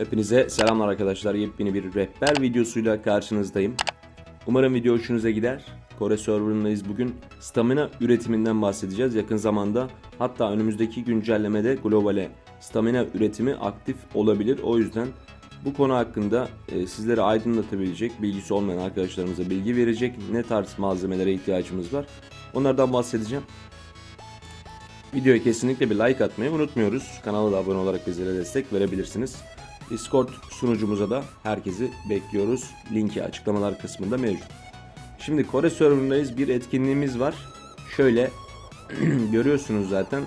Hepinize selamlar arkadaşlar. Yepyeni bir rehber videosuyla karşınızdayım. Umarım video hoşunuza gider. Kore serverındayız bugün. Stamina üretiminden bahsedeceğiz. Yakın zamanda hatta önümüzdeki güncellemede globale stamina üretimi aktif olabilir. O yüzden bu konu hakkında e, sizlere aydınlatabilecek, bilgisi olmayan arkadaşlarımıza bilgi verecek ne tarz malzemelere ihtiyacımız var. Onlardan bahsedeceğim. Videoya kesinlikle bir like atmayı unutmuyoruz. Kanala da abone olarak bizlere destek verebilirsiniz. Discord sunucumuza da herkesi bekliyoruz. Linki açıklamalar kısmında mevcut. Şimdi Kore serverındayız. Bir etkinliğimiz var. Şöyle görüyorsunuz zaten.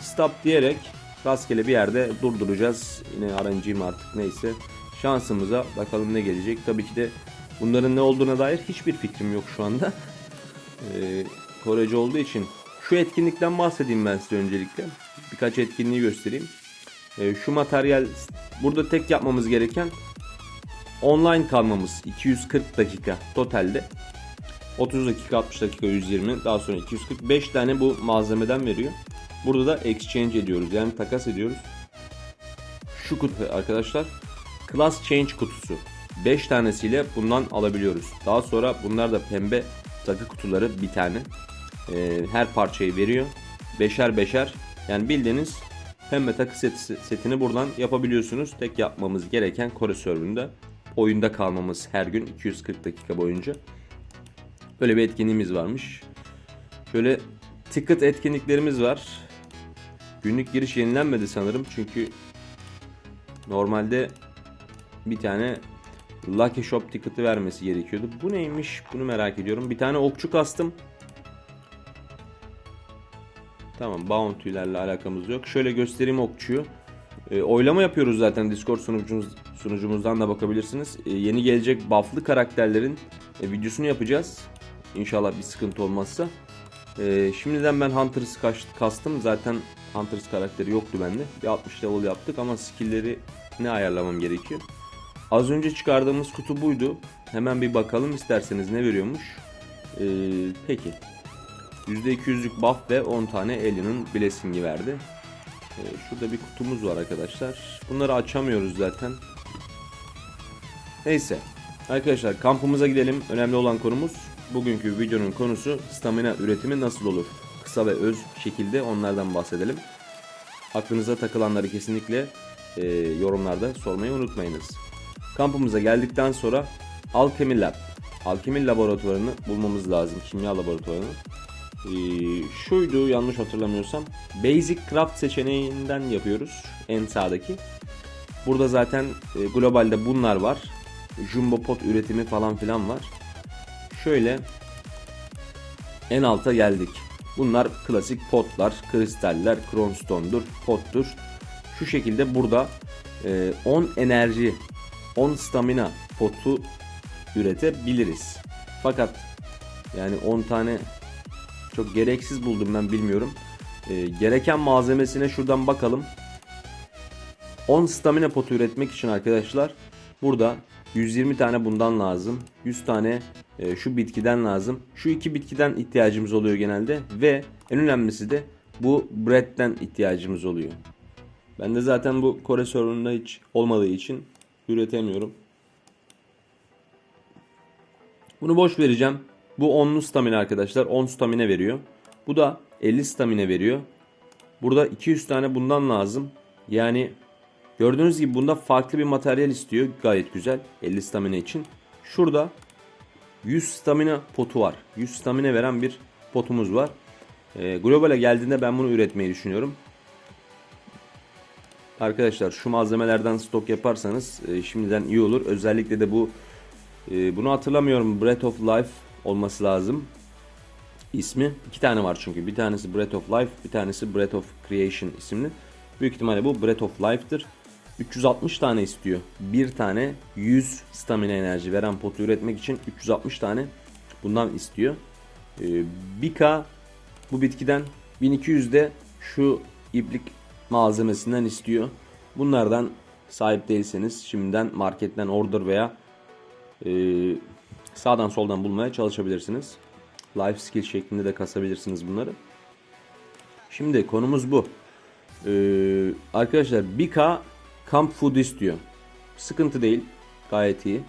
Stop diyerek rastgele bir yerde durduracağız. Yine RNG'm artık neyse. Şansımıza bakalım ne gelecek. Tabii ki de bunların ne olduğuna dair hiçbir fikrim yok şu anda. Ee, Korece olduğu için şu etkinlikten bahsedeyim ben size öncelikle. Birkaç etkinliği göstereyim. Ee, şu materyal burada tek yapmamız gereken online kalmamız 240 dakika totalde. 30 dakika 60 dakika 120 daha sonra 245 tane bu malzemeden veriyor. Burada da exchange ediyoruz yani takas ediyoruz. Şu kutu arkadaşlar class change kutusu. 5 tanesiyle bundan alabiliyoruz. Daha sonra bunlar da pembe takı kutuları bir tane. Ee, her parçayı veriyor. Beşer beşer. Yani bildiğiniz pembe takı seti, setini buradan yapabiliyorsunuz. Tek yapmamız gereken Kore serverında oyunda kalmamız her gün 240 dakika boyunca. Böyle bir etkinliğimiz varmış. Şöyle ticket etkinliklerimiz var. Günlük giriş yenilenmedi sanırım çünkü normalde bir tane Lucky Shop ticket'ı vermesi gerekiyordu. Bu neymiş? Bunu merak ediyorum. Bir tane okçu kastım. Tamam bounty'lerle alakamız yok. Şöyle göstereyim okçuyu. E, oylama yapıyoruz zaten Discord sunucumuz, sunucumuzdan da bakabilirsiniz. E, yeni gelecek buff'lı karakterlerin e, videosunu yapacağız. İnşallah bir sıkıntı olmazsa. E, şimdiden ben Hunter's kaç- kastım. Zaten Hunter's karakteri yoktu bende. Bir 60 level yaptık ama skill'leri ne ayarlamam gerekiyor. Az önce çıkardığımız kutu buydu. Hemen bir bakalım isterseniz ne veriyormuş. E, peki. %200'lük buff ve 10 tane Alien'ın blessing'i verdi. Ee, şurada bir kutumuz var arkadaşlar. Bunları açamıyoruz zaten. Neyse. Arkadaşlar kampımıza gidelim. Önemli olan konumuz bugünkü videonun konusu stamina üretimi nasıl olur? Kısa ve öz şekilde onlardan bahsedelim. Aklınıza takılanları kesinlikle e, yorumlarda sormayı unutmayınız. Kampımıza geldikten sonra Alchemy Lab, Alchemy laboratuvarını bulmamız lazım. Kimya laboratuvarını. Ee, şuydu yanlış hatırlamıyorsam. Basic Craft seçeneğinden yapıyoruz. En sağdaki. Burada zaten e, globalde bunlar var. Jumbo pot üretimi falan filan var. Şöyle en alta geldik. Bunlar klasik potlar, kristaller, kronstone'dur, pottur. Şu şekilde burada e, 10 enerji, 10 stamina potu üretebiliriz. Fakat yani 10 tane çok gereksiz buldum ben bilmiyorum. Ee, gereken malzemesine şuradan bakalım. 10 stamina potu üretmek için arkadaşlar burada 120 tane bundan lazım. 100 tane e, şu bitkiden lazım. Şu iki bitkiden ihtiyacımız oluyor genelde ve en önemlisi de bu bread'den ihtiyacımız oluyor. Ben de zaten bu Kore serverında hiç olmadığı için üretemiyorum. Bunu boş vereceğim. Bu 10'lu stamina arkadaşlar. 10 stamina veriyor. Bu da 50 stamina veriyor. Burada 200 tane bundan lazım. Yani gördüğünüz gibi bunda farklı bir materyal istiyor. Gayet güzel. 50 stamina için. Şurada 100 stamina potu var. 100 stamina veren bir potumuz var. Ee, globale geldiğinde ben bunu üretmeyi düşünüyorum. Arkadaşlar şu malzemelerden stok yaparsanız e, şimdiden iyi olur. Özellikle de bu e, bunu hatırlamıyorum. Breath of Life olması lazım. İsmi iki tane var çünkü. Bir tanesi Breath of Life, bir tanesi Breath of Creation isimli. Büyük ihtimalle bu Breath of Life'tır. 360 tane istiyor. Bir tane 100 stamina enerji veren potu üretmek için 360 tane bundan istiyor. Ee, 1K bu bitkiden 1200 de şu iplik malzemesinden istiyor. Bunlardan sahip değilseniz şimdiden marketten order veya e, sağdan soldan bulmaya çalışabilirsiniz. Life skill şeklinde de kasabilirsiniz bunları. Şimdi konumuz bu. Ee, arkadaşlar 1K Camp Food istiyor. Sıkıntı değil. Gayet iyi.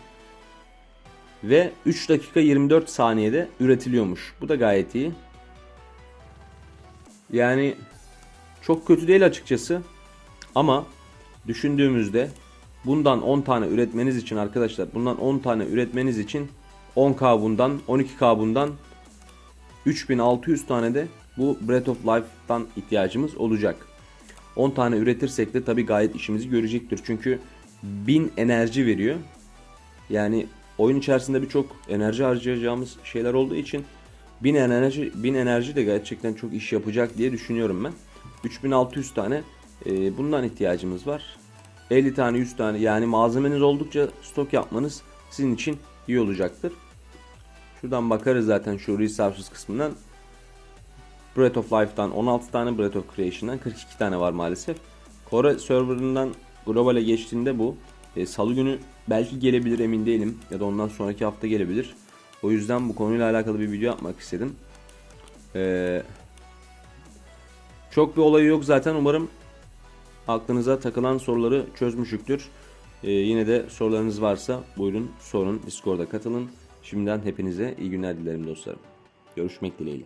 Ve 3 dakika 24 saniyede üretiliyormuş. Bu da gayet iyi. Yani çok kötü değil açıkçası. Ama düşündüğümüzde bundan 10 tane üretmeniz için arkadaşlar bundan 10 tane üretmeniz için 10k bundan 12k bundan 3600 tane de bu Breath of Life'dan ihtiyacımız olacak. 10 tane üretirsek de tabi gayet işimizi görecektir. Çünkü 1000 enerji veriyor. Yani oyun içerisinde birçok enerji harcayacağımız şeyler olduğu için 1000 enerji 1000 enerji de gerçekten çok iş yapacak diye düşünüyorum ben. 3600 tane e, bundan ihtiyacımız var. 50 tane 100 tane yani malzemeniz oldukça stok yapmanız sizin için iyi olacaktır. Şuradan bakarız zaten şu resources kısmından. Breath of Life'dan 16 tane, Breath of Creation'dan 42 tane var maalesef. Kore serverından globale geçtiğinde bu. E, Salı günü belki gelebilir emin değilim ya da ondan sonraki hafta gelebilir. O yüzden bu konuyla alakalı bir video yapmak istedim. Ee, çok bir olayı yok zaten umarım aklınıza takılan soruları çözmüşüktür. Ee, yine de sorularınız varsa buyurun sorun Discord'a katılın. Şimdiden hepinize iyi günler dilerim dostlarım. Görüşmek dileğiyle.